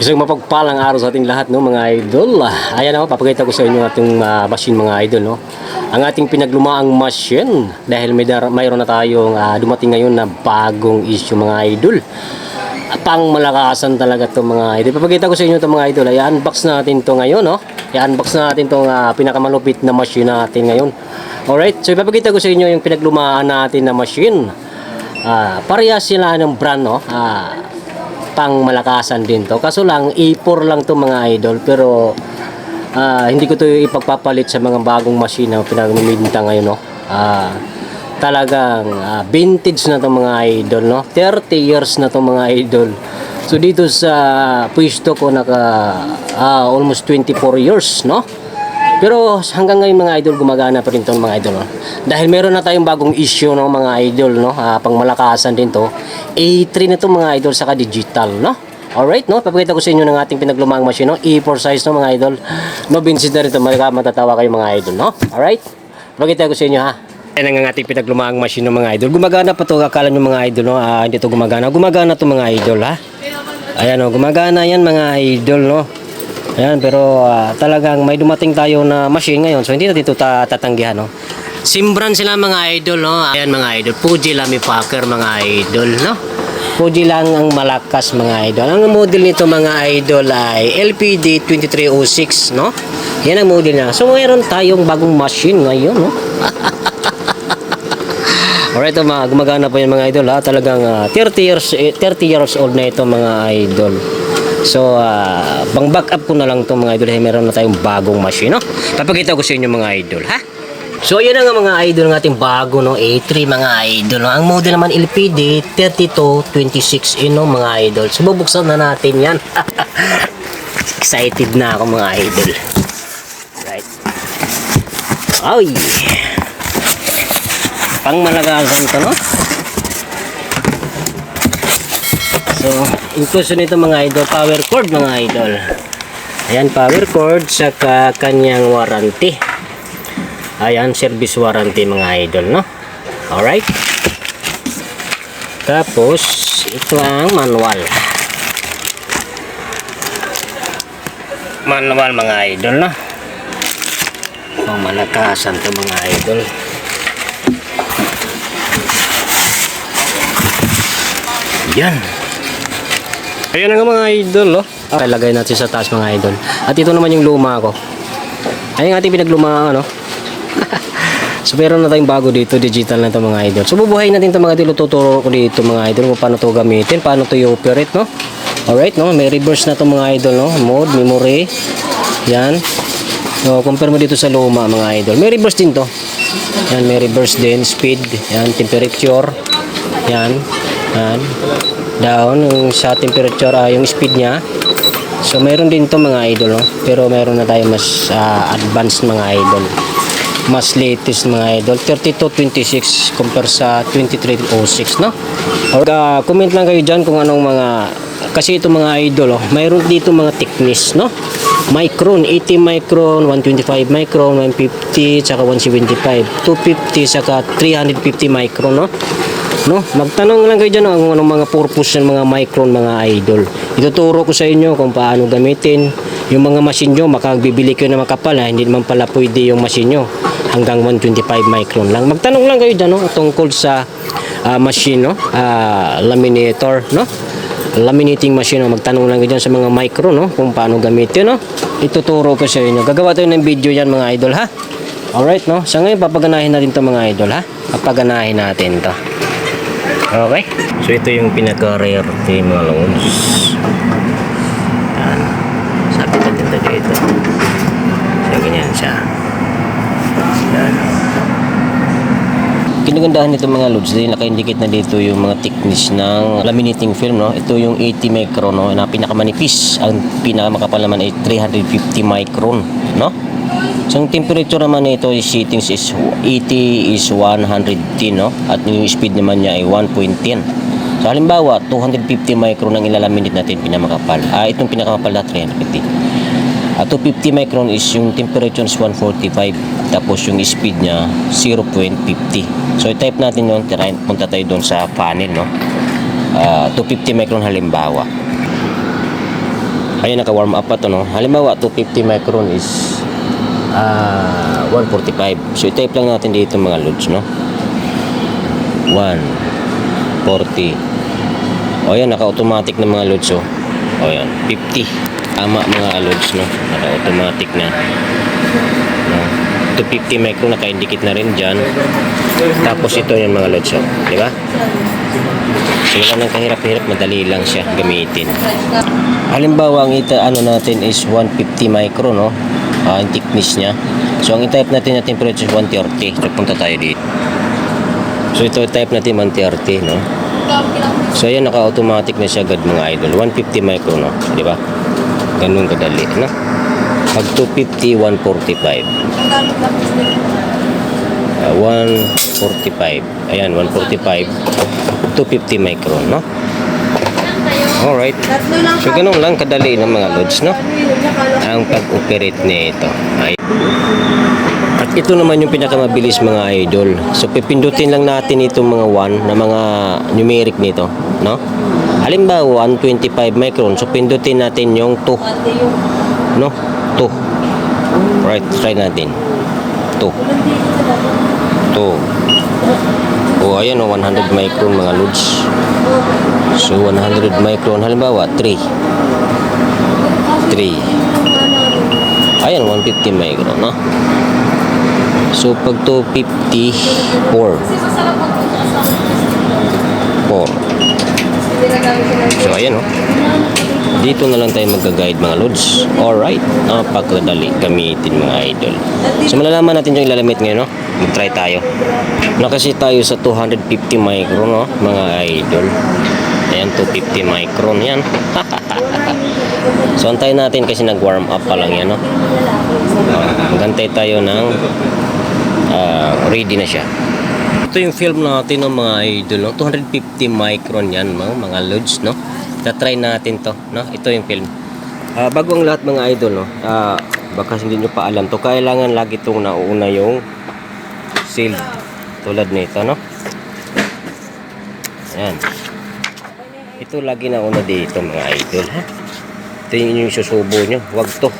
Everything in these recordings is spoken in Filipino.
Isang mapagpalang araw sa ating lahat, no, mga idol. Ayan ako, papakita ko sa inyo ating ah, machine, mga idol, no. Ang ating pinaglumaang machine dahil may dar- mayroon na tayong ah, dumating ngayon na bagong issue, mga idol. Pang malakasan talaga to mga idol. Papakita ko sa inyo to mga idol. Ay, unbox natin to ngayon, no. I-unbox natin tong ah, pinakamalupit na machine natin ngayon. Alright, so ipapakita ko sa inyo yung pinaglumaan natin na machine. Ah, parehas sila ng brand, no. Ah, pang malakasan din to. Kaso lang, A4 lang to mga idol. Pero, ah, hindi ko to ipagpapalit sa mga bagong machine na pinagmiminta ngayon, no. Ah, talagang ah, vintage na to mga idol, no. 30 years na to mga idol. So, dito sa pwesto ko naka ah, almost 24 years, no. Pero hanggang ngayon mga idol gumagana pa rin to mga idol. No? Dahil meron na tayong bagong issue no mga idol no, ah, pang malakasan din to. A3 na to mga idol saka digital no. Alright no, papakita ko sa inyo ng ating pinaglumaang machine no, A4 size no mga idol. No vintage na rin to, Malaka- matatawa kayo mga idol no. Alright? Papakita ko sa inyo ha. Yan ang ating pinaglumaang machine no mga idol. Gumagana pa to, akala nyo mga idol no, ah, hindi to gumagana. Gumagana to mga idol ha. Ayan o, gumagana yan mga idol no. Ayan, pero ah, talagang may dumating tayo na machine ngayon. So, hindi natin ito ta- tatanggihan, no? Simbran sila mga idol, no? Ayan mga idol. Fuji Lamy Packer mga idol, no? Fuji lang ang malakas mga idol. Ang model nito mga idol ay LPD 2306, no? Yan ang model niya. So, mayroon tayong bagong machine ngayon, no? Alright, ito, mga gumagana pa yan mga idol ha. Talagang ah, 30 years eh, 30 years old na ito mga idol. So, ah, pang back up ko na lang to mga idol. Hey, meron na tayong bagong machine, no? Papakita ko sa inyo mga idol, ha? So, ayan na nga mga idol ng ating bago, no? A3 mga idol. No? Ang model naman LPD 3226 in, no, mga idol. So, bubuksan na natin yan. Excited na ako mga idol. Right. Ay! Pang malagasan to, no? So, inclusion nito mga idol, power cord mga idol. Ayan, power cord saka kanyang warranty. Ayan, service warranty mga idol, no? Alright. Tapos, ito ang manual. Manual mga idol, no? Pang malakasan to mga idol. Yan. Ayan na nga mga idol, oh. Okay, lagay natin sa taas mga idol. At ito naman yung luma ko. Ayan yung ating pinaglumaan, no? so, meron na tayong bago dito. Digital na ito mga idol. So, bubuhayin natin ito mga idol. Tuturo ko dito mga idol kung paano ito gamitin. Paano ito i-operate, no? Alright, no? May reverse na ito mga idol, no? Mode, memory. Yan. So, compare mo dito sa luma mga idol. May reverse din to. Yan, may reverse din. Speed. Yan, temperature. Yan. Yan. Down yung sa temperature, ah, yung speed niya. So, meron din to mga idol, no? Pero meron na tayo mas ah, advanced mga idol. Mas latest mga idol. 3226 compare sa 2306, no? Or, ah, comment lang kayo dyan kung anong mga... Kasi ito mga idol, oh, mayroon dito mga thickness, no? Micron, 80 micron, 125 micron, 150, saka 175, 250, saka 350 micron, no? No? Magtanong lang kayo dyan no, kung anong mga purpose ng mga micron mga idol. Ituturo ko sa inyo kung paano gamitin yung mga machine nyo. Makagbibili kayo na makapal ha. Hindi naman pala pwede yung machine nyo. Hanggang 125 micron lang. Magtanong lang kayo dyan no, tungkol sa ah, machine, no? Ah, laminator, no? laminating machine. no? Magtanong lang kayo dyan sa mga micro, no? Kung paano gamitin, no? Ituturo ko sa inyo. Gagawa tayo ng video yan mga idol, ha? Alright, no? Sa ngayon, papaganahin natin to mga idol, ha? Papaganahin natin to. Okay. So ito yung pinaka-rarity mga loans. Yan. Sabi natin ito dito. So ganyan siya. Yan. Kinagandahan nito mga loads dahil naka-indicate na dito yung mga thickness ng laminating film no. Ito yung 80 micron no na pinakamanipis. Ang pinakamakapal naman ay 350 micron no. So, ang temperature naman nito is settings is 80 is 110 no at yung speed naman niya ay 1.10. So halimbawa 250 micron ang ilalaminate natin pinamakapal. Ah itong pinakamapal na 350. At 250 micron is yung temperature is 145 tapos yung speed niya 0.50. So i-type natin yun, tirahin, punta tayo doon sa panel no. Ah 250 micron halimbawa. Ayun, naka-warm up pa to, no? Halimbawa, 250 micron is ah 145. So, i-type lang natin dito mga loads, no? 140. O, yan, naka-automatic na mga loads, oh. O, yan, 50. Tama mga loads, no? Naka-automatic na. No? 250 micron, naka-indicate na rin dyan. Tapos ito yung mga loads, oh. Di ba? So, wala nang kahirap-hirap, madali lang siya gamitin. Halimbawa, ang ita ano natin is 150 micro, no? Ah, ang thickness niya. So, ang i-type natin na temperature is 130. So, punta tayo dito. So, ito type natin 130, no? So, ayan, naka-automatic na siya agad mga idol. 150 micro, no? Di ba? Ganun kadali, no? Pag 250, 145. Ah, 145. Ayan, 145. 250 micron, no? Alright. So, ganun lang kadali ng mga loads, no? Ang pag-operate nito ay at ito naman yung pinakamabilis mga idol. So pipindutin lang natin itong mga 1 na mga numeric nito, no? Halimbawa 125 micron. So pindutin natin yung 2, no? 2. Right, try natin. 2. 2. Oh, ayan oh, 100 micron mga loads. So 100 micron halimbawa 3. 3. Ayan, 150 micron, no? So, pag 254, 4. So, ayan, no? Dito na lang tayo magka-guide mga loads. Alright, napakadali gamitin mga idol. So, malalaman natin yung ilalamit ngayon, no? Mag-try tayo. Nakasi tayo sa 250 micron, no? Mga idol. Ayan, 250 micron yan. so, antayin natin kasi nag-warm up pa lang yan, no? Uh, magantay tayo ng ah, ready na siya. Ito yung film natin ng mga idol, no? 250 micron yan, mga, mga loads, no? Tatry natin to, no? Ito yung film. Ah, bago ang lahat mga idol, no? Ah, baka hindi nyo pa alam to, kailangan lagi itong nauuna yung sealed. Tulad nito, no? Ayan. Ito lagi nauna dito mga idol, ha? Ito yung yung susubo nyo. Huwag to.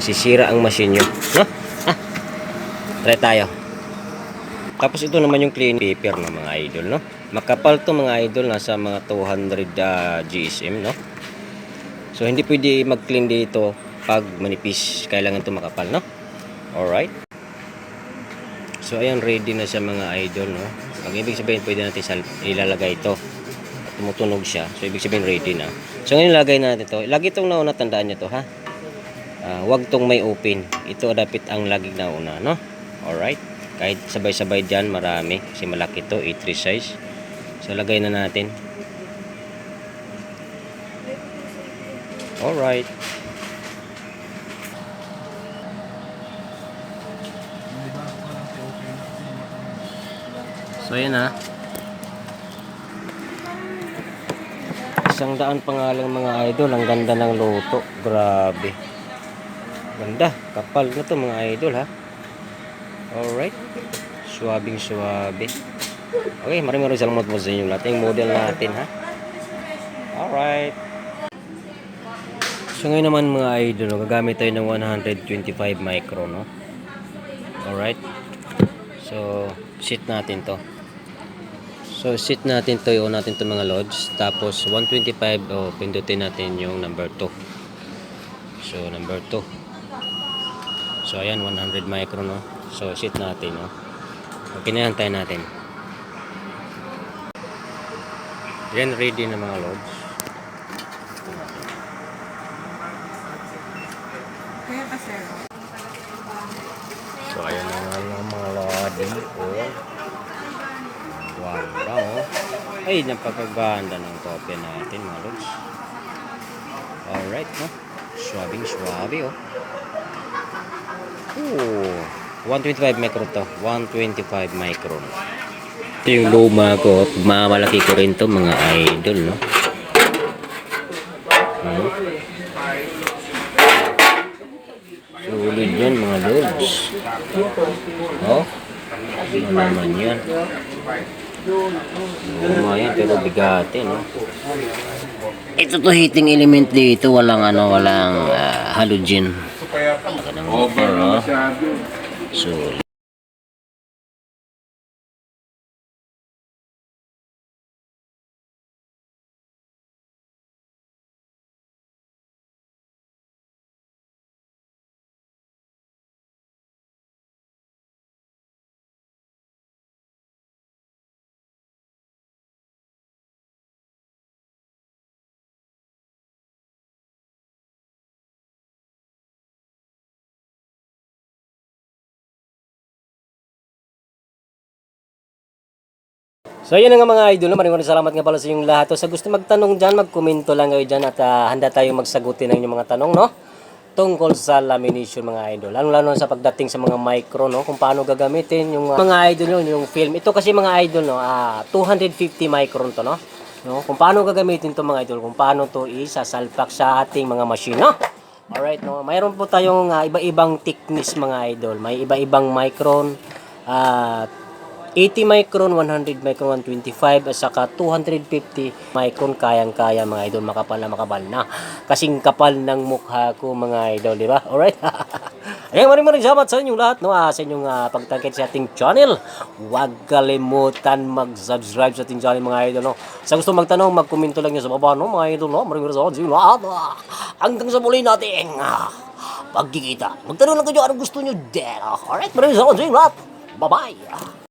Masisira ang machine nyo. No? Ha? Try tayo. Tapos ito naman yung clean paper ng mga idol, no? Makapal to mga idol, nasa mga 200 ah, GSM, no? So, hindi pwede mag-clean dito pag manipis. Kailangan to makapal, no? Alright. So, ayan, ready na siya mga idol, no? Ang ibig sabihin, pwede natin ilalagay ito. Tumutunog siya. So, ibig sabihin, ready na. So, ngayon lagay natin to. Lagi itong nauna, tandaan nyo to, ha? Ah, wag tong may open. Ito dapat ang laging nauna, no? Alright. Kahit sabay-sabay dyan, marami. Kasi malaki to, A3 size. So, lagay na natin. Alright. So, yun ha. Isang daan pa nga lang mga idol. Ang ganda ng luto. Grabe. Ganda. Kapal na to mga idol ha. Alright. Suwabing suwabe. Okay, maraming maraming salamat po sa inyo lahat. Yung model natin ha. Alright. So ngayon naman mga idol, gagamit tayo ng 125 micro, no? Alright. So, sit natin to. So, sit natin to, i-on natin to mga loads. Tapos, 125, oh, pindutin natin yung number 2. So, number 2. So, ayan, 100 micro, no? So, sit natin, no? Okay na natin. Yan, ready na mga loads. Kaya pa, sir. So, ayan na nga lang mga lodi. Oh. Wow, oh. Ay, napakaganda ng kopya natin, mga lods. Alright, no? Swabing swabe, oh. Oh. 125 micron to. 125 micron. Ito yung luma ko. Mamalaki ko rin to, mga idol, no? Hmm. Sulit yan, mga lods. Oh, ano naman yan? Oo yan, pero bigate, no? Ito to heating element dito, walang ano, walang ah, halogen. Over na masyado. So, yun nga mga idol, maraming maraming salamat nga pala sa inyong lahat. So, sa gusto magtanong dyan, magkomento lang kayo dyan at ah, handa tayong magsagutin ng inyong mga tanong, no? Tungkol sa lamination mga idol. Lalo-lalo na sa pagdating sa mga micro, no? Kung paano gagamitin yung ah, mga idol yun, yung film. Ito kasi mga idol, no? ah 250 micron to, no? no? Kung paano gagamitin to mga idol, kung paano to isasalpak sa ating mga machine, no? Alright, no? Mayroon po tayong ah, iba-ibang thickness mga idol. May iba-ibang micron, ah 80 micron, 100 micron, 125 at saka 250 micron kayang-kaya mga idol makapal na makapal na kasing kapal ng mukha ko mga idol di ba alright Ayan, maraming maraming salamat sa inyong lahat, no? Ah, sa inyong ah, pagtangkit sa ating channel. Huwag kalimutan mag-subscribe sa ating channel, mga idol, no? Sa gusto magtanong, mag-komento lang nyo sa baba, no? Mga idol, no? Maraming maraming salamat sa inyong lahat. ah. Hanggang sa muli natin, ah, pagkikita. Magtanong lang kayo anong gusto nyo ah. Alright, maraming salamat sa inyong lahat. Bye-bye.